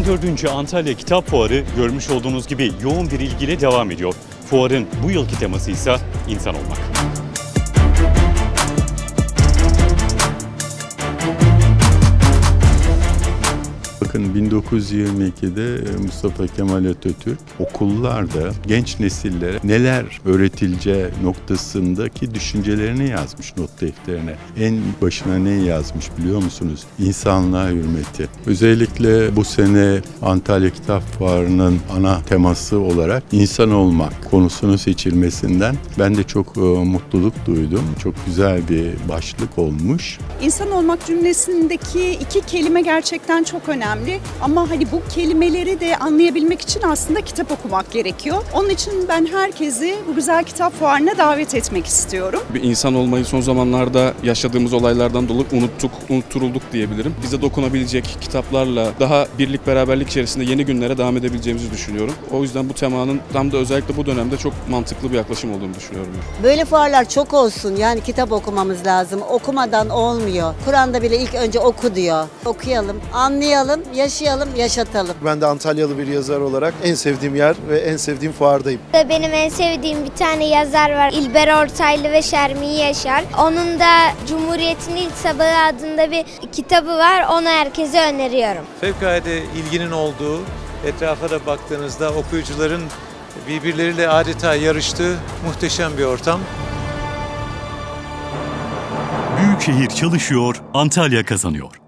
14. Antalya Kitap Fuarı görmüş olduğunuz gibi yoğun bir ilgiyle devam ediyor. Fuarın bu yılki teması ise insan olmak. Bakın 1922'de Mustafa Kemal Atatürk okullarda genç nesillere neler öğretileceği noktasındaki düşüncelerini yazmış not defterine. En başına ne yazmış biliyor musunuz? İnsanlığa hürmeti. Özellikle bu sene Antalya Kitap Fuarı'nın ana teması olarak insan olmak konusunu seçilmesinden ben de çok e, mutluluk duydum. Çok güzel bir başlık olmuş. İnsan olmak cümlesindeki iki kelime gerçekten çok önemli. Ama hani bu kelimeleri de anlayabilmek için aslında kitap okumak gerekiyor. Onun için ben herkesi bu güzel kitap fuarına davet etmek istiyorum. Bir insan olmayı son zamanlarda yaşadığımız olaylardan dolayı unuttuk, unutturulduk diyebilirim. Bize dokunabilecek kitaplarla daha birlik beraberlik içerisinde yeni günlere devam edebileceğimizi düşünüyorum. O yüzden bu temanın tam da özellikle bu dönemde çok mantıklı bir yaklaşım olduğunu düşünüyorum. Böyle fuarlar çok olsun. Yani kitap okumamız lazım. Okumadan olmuyor. Kur'an'da bile ilk önce oku diyor. Okuyalım, anlayalım, yaşayalım, yaşatalım. Ben de Antalyalı bir yazar olarak en sevdiğim yer ve en sevdiğim fuardayım. Benim en sevdiğim bir tane yazar var. İlber Ortaylı ve Şermin Yaşar. Onun da Cumhuriyet'in İlk Sabahı adında bir kitabı var. Onu herkese öneriyorum. Fevkalade ilginin olduğu, etrafa da baktığınızda okuyucuların birbirleriyle adeta yarıştığı muhteşem bir ortam. Büyükşehir çalışıyor, Antalya kazanıyor.